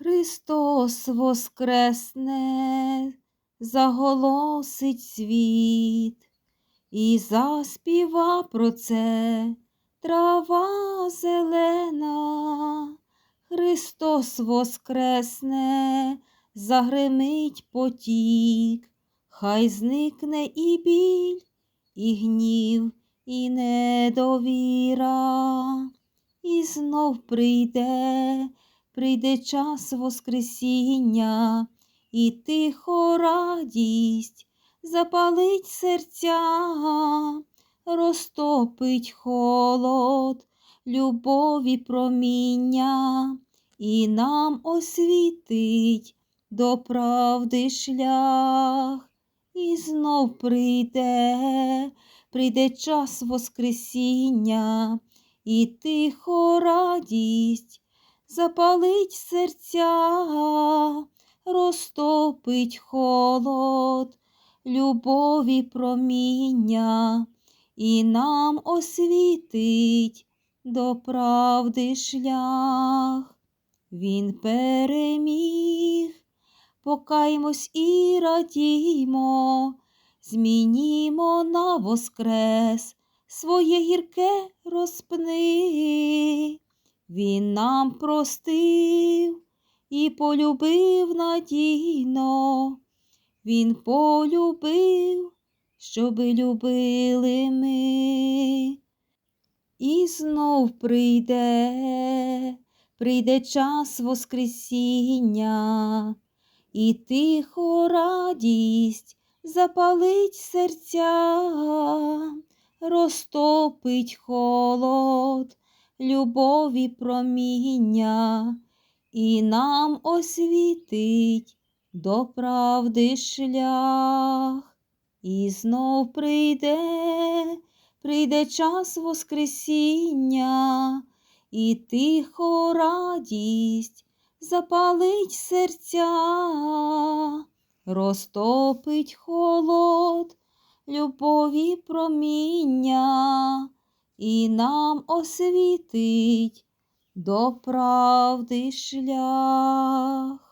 Христос воскресне, заголосить світ, і заспіва про це трава зелена. Христос воскресне, загримить потік, хай зникне і біль, і гнів, і недовіра, і знов прийде, прийде час Воскресіння, і тихо радість запалить серця, розтопить холод, любові проміння, і нам освітить до правди шлях, і знов прийде, прийде час Воскресіння, і тихо радість запалить серця, розтопить холод, любові проміння, і нам освітить до правди шлях. Він переміг, покаймось і радіймо, змінімо на воскрес своє гірке розпни. Він нам простив і полюбив надійно, Він полюбив, щоби любили ми. І знов прийде, прийде час Воскресіння, і тихо радість запалить серця, розтопить холод, любові проміння, і нам освітить до правди шлях, і знов прийде, прийде час Воскресіння, і тихо радість запалить серця, розтопить холод, любові проміння і нам освітить до правди шлях.